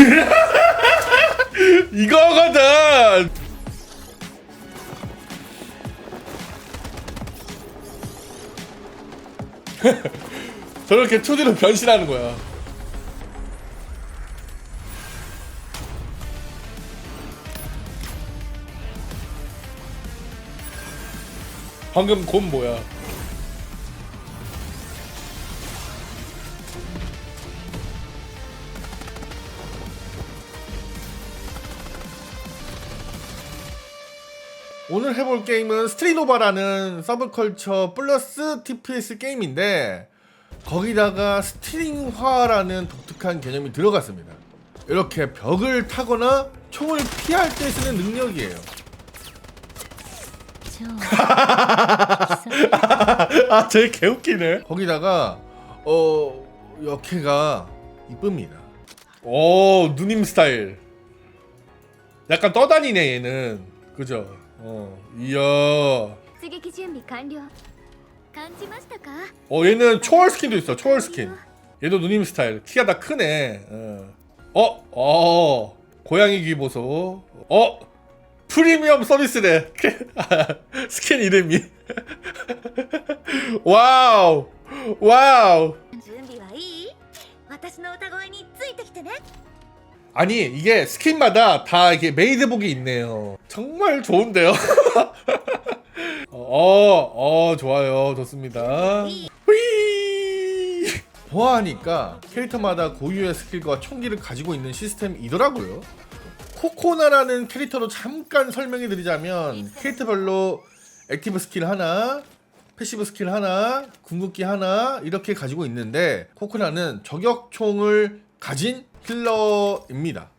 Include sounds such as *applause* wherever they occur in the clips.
*laughs* 이거거든. *laughs* 저렇게 2D로 변신하는 거야. 방금 곰 뭐야? 오늘 해볼 게임은 스트리노바라는 서브컬처 플러스 TPS 게임인데 거기다가 스트링화라는 독특한 개념이 들어갔습니다. 이렇게 벽을 타거나 총을 피할 때 쓰는 능력이에요. 超 *laughs* 아, 쟤 개웃기네. 거기다가 어 역해가 이쁩니다. 오, 누님 스타일. 약간 떠다니네 얘는. 그죠? 어, 이야. 出撃準備完了感じましたか 어, 얘는 초월 스킨도 있어. 초월 스킨. 얘도 누님 스타일. 키가 다 크네. 어, 어, 어. 고양이 귀 보소. 어, 프리미엄 서비스네. *laughs* 스킨 이름이. *laughs* 와우, 와우. 準備はいい私の歌声についてきてね 아니 이게 스킨마다 다 이게 메이드복이 있네요. 정말 좋은데요. *laughs* 어, 어 좋아요, 좋습니다. 휘. 보아하니까 캐릭터마다 고유의 스킬과 총기를 가지고 있는 시스템이더라고요. 코코나라는 캐릭터로 잠깐 설명해 드리자면 캐릭터별로 액티브 스킬 하나, 패시브 스킬 하나, 궁극기 하나 이렇게 가지고 있는데 코코나는 저격총을 가진 힐러입니다.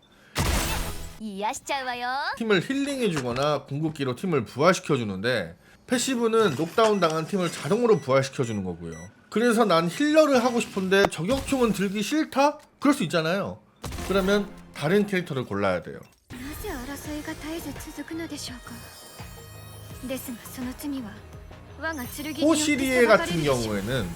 癒しちゃうわよ 팀을 힐링해주거나 궁극기로 팀을 부활시켜주는데 패시브는 녹다운 당한 팀을 자동으로 부활시켜주는 거고요. 그래서 난 힐러를 하고 싶은데 저격총은 들기 싫다? 그럴 수 있잖아요. 그러면 다른 캐릭터를 골라야 돼요. なぜ争いが絶えず続くのでしょうかですがその次は我が剣によって 호시리에 裁かれ 같은 るでしょう 경우에는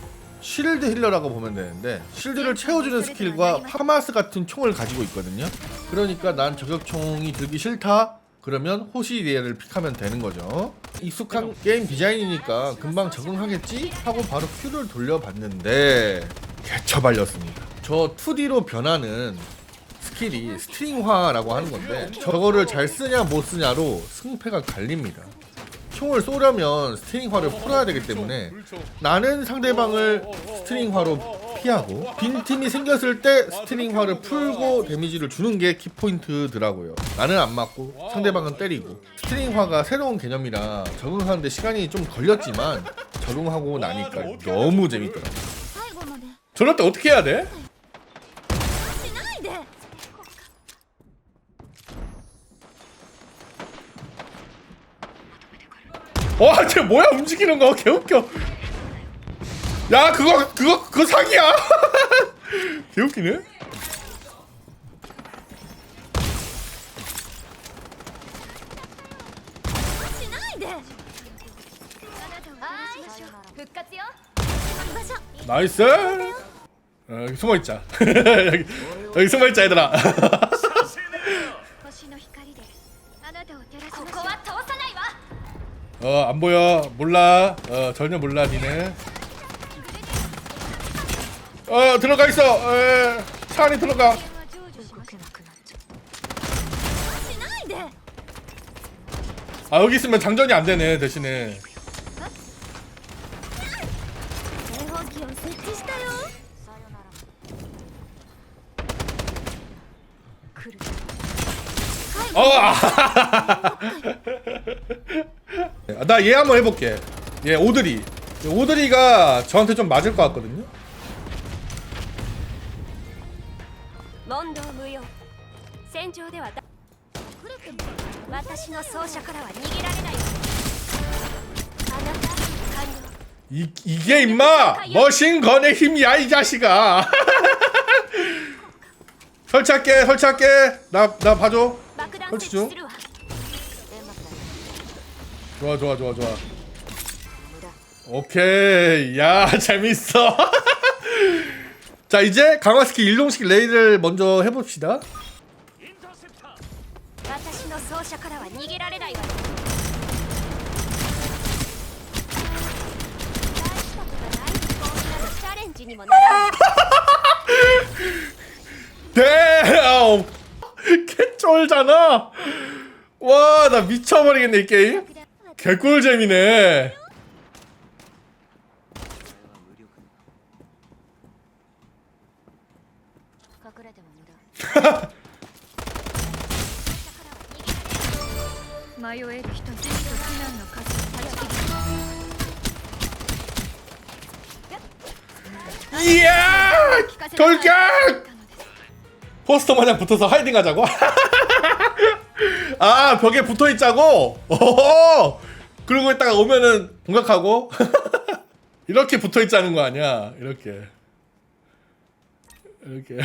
실드 힐러라고 보면 되는데 실드를 채워주는 스킬과 파마스 같은 총을 가지고 있거든요. 그러니까 난 저격총이 들기 싫다. 그러면 호시리에를 픽하면 되는 거죠. 익숙한 게임 디자인이니까 금방 적응하겠지 하고 바로 큐를 돌려봤는데 개처발렸습니다. 저 2D로 변하는 스킬이 스트링화라고 하는 건데 저거를 잘 쓰냐 못 쓰냐로 승패가 갈립니다. 총을 쏘려면 스트링화를 풀어야 되기 때문에 나는 상대방을 스트링화로 피하고 빈틈이 생겼을 때 스트링화를 풀고 데미지를 주는 게 키포인트더라고요. 나는 안 맞고 상대방은 때리고. 스트링화가 새로운 개념이라 적응하는데 시간이 좀 걸렸지만 적응하고 나니까 너무 재밌더라고요. 저럴 때 어떻게 해야 돼? 와, 쟤 뭐야 움직이는 거 개웃겨. 야, 그거 그거 그거 사기야. *laughs* 개웃기네. 나이스. 어, 여기 숨어있자. *laughs* 여기, 여기 숨어있자 얘들아. *laughs* 어, 안 보여. 몰라. 어, 전혀 몰라 니네. 어, 들어가 있어. 에, 차 안에 들어가. は成就しましょうしないで 아, 여기 있으면 장전이 안 되네 대신에. 아, 나 얘 한번 해볼게. 얘 오드리. 얘 오드리가 저한테 좀 맞을 것 같거든요. 이, 이게 임마! 머신건의 힘이야 이 자식아. 설치할게 설치할게. 나 나 봐줘. 설치 중 좋아 좋아 좋아 좋아. 오케이. 야 *laughs* 재밌어. *laughs* 자 이제 강화 스킬 일동식 레이를 먼저 해봅시다. *laughs* 대개쫄잖아. 와 나 미쳐버리겠네 이 게임. 개꿀잼이네. 이야! 돌격! 포스터 마냥 붙어서 하이딩 하자고? *laughs* 아 벽에 붙어 있자고? 오 그러고 있다가 오면은 공격하고 *laughs* 이렇게 붙어 있자는 거 아니야? 이렇게 이렇게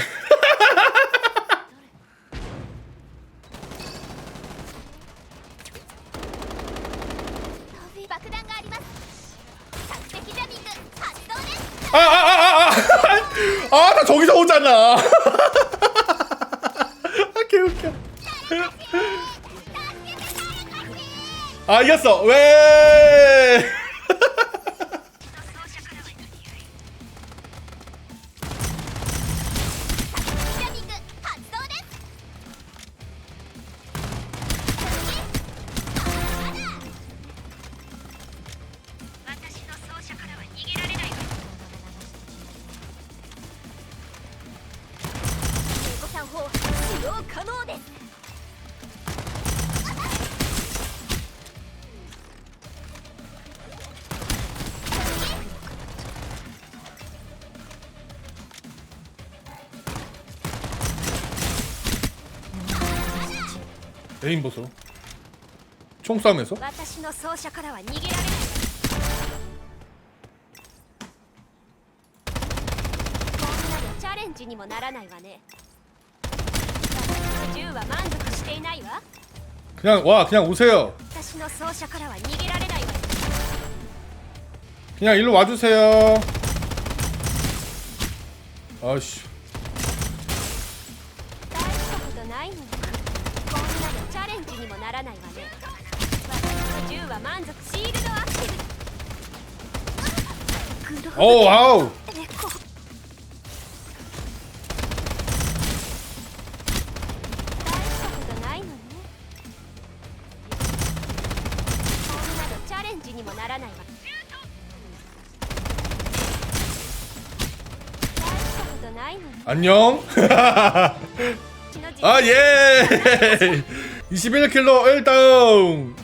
아아아아아나 아, 아, 아, 아, 아. 저기서 오잖아. *laughs* 개웃겨. 아 이겼어 왜ジ 메인 보소. 총싸움에서? 그냥 와 그냥 오세요. 그냥 일로 와주세요. 아씨. らないわね私の銃は満足シールドアクティブグローブ 오 아우 エコ大したことないのねこんなのチャレンジにもならないわ大したことないのね 안녕 う*laughs* ちの人 아예 *laughs* 21킬로 1등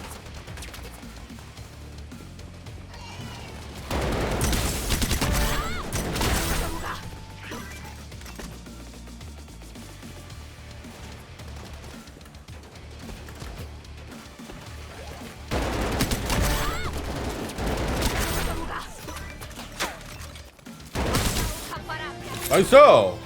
나이스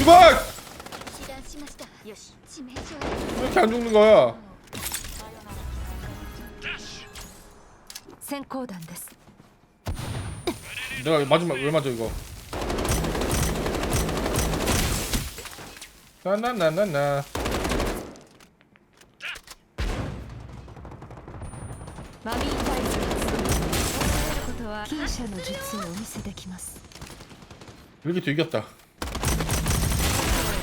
주박 知覧しましたよし致命傷 왜 이렇게 안 죽는 거야 閃光弾です 내가 마지막 왜 맞아 이거 나나나나나 マミータイム発動忘れることは禁射の術をお見せできます 이렇게 또 이겼다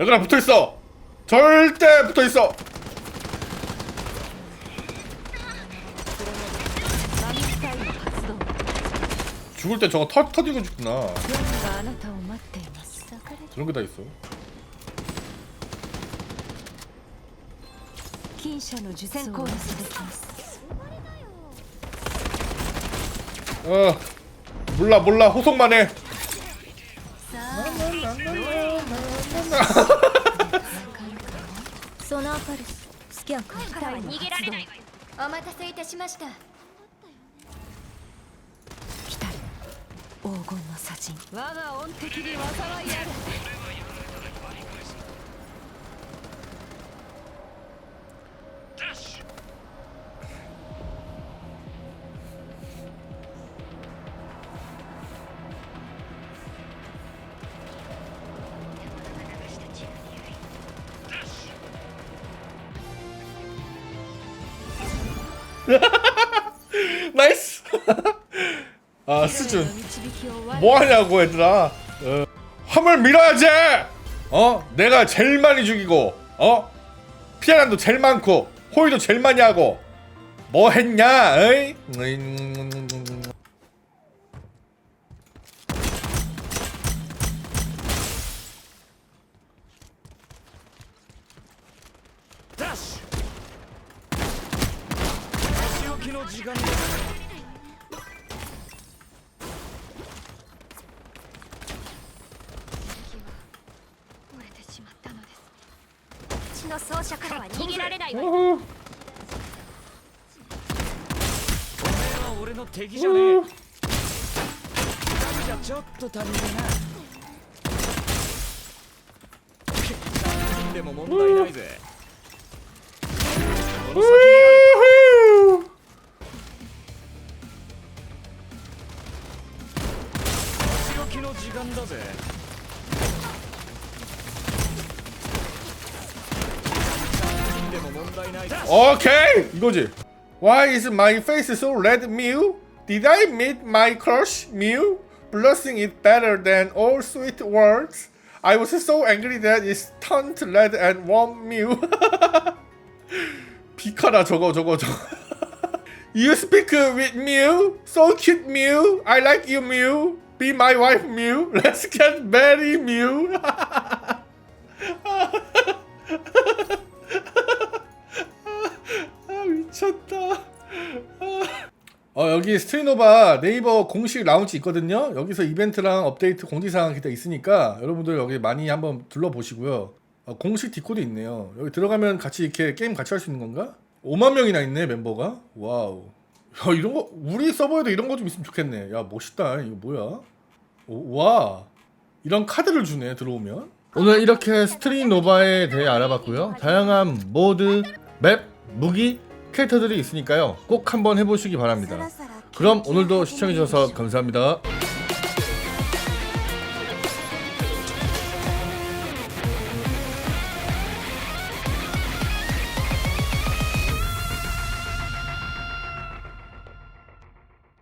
얘들아 붙어있어. 절대 붙어있어. 죽을 때 저거 터, 터지고 죽구나. 그런 게 다 있어. 어 몰라 몰라. 호송만 해. ソナーパルススキャンからからは逃げられない。わよお待たせいたしました。来たる黄金の砂塵我が恩敵に災いある *laughs* 나이스. *laughs* 아 수준. 뭐 하냐고 얘들아. 어. 화물 밀어야지. 어? 내가 제일 많이 죽이고 어? 피아란도 제일 많고 호이도 제일 많이 하고 뭐 했냐? 에이? 時間だの奏者かは逃げられないはの敵じゃねえ。ちょっと足りねえな。でも問題ないぜ。この先 の時間だぜでも問題ないぜ 오케이 이거지. Why is my face so red, Mew? Did I meet my crush, Mew? Blushing is better than all sweet words. I was so angry that it turned red and warm, Mew. *laughs* 비카라 저거 저거 저거. *laughs* you speak with Mew, so cute, Mew. I like you, Mew. Be my wife, Mew. *laughs* Let's get married, Mew. *laughs* 아 미쳤다. 어 여기 스트리노바 네이버 공식 라운치 있거든요. 여기서 이벤트랑 업데이트 공지사항 기타 있으니까 여러분들 여기 많이 한번 둘러보시고요. 어, 공식 디코도 있네요. 여기 들어가면 같이 이렇게 게임 같이 할 수 있는 건가? 5만 명이나 있네 멤버가. 와우. 야 이런 거 우리 서버에도 이런 거 좀 있으면 좋겠네. 야 멋있다. 이거 뭐야? 오, 와 이런 카드를 주네 들어오면. 오늘 이렇게 스트리노바에 대해 알아봤고요. 다양한 모드, 맵, 무기, 캐릭터들이 있으니까요. 꼭 한번 해보시기 바랍니다. 그럼 오늘도 시청해주셔서 감사합니다.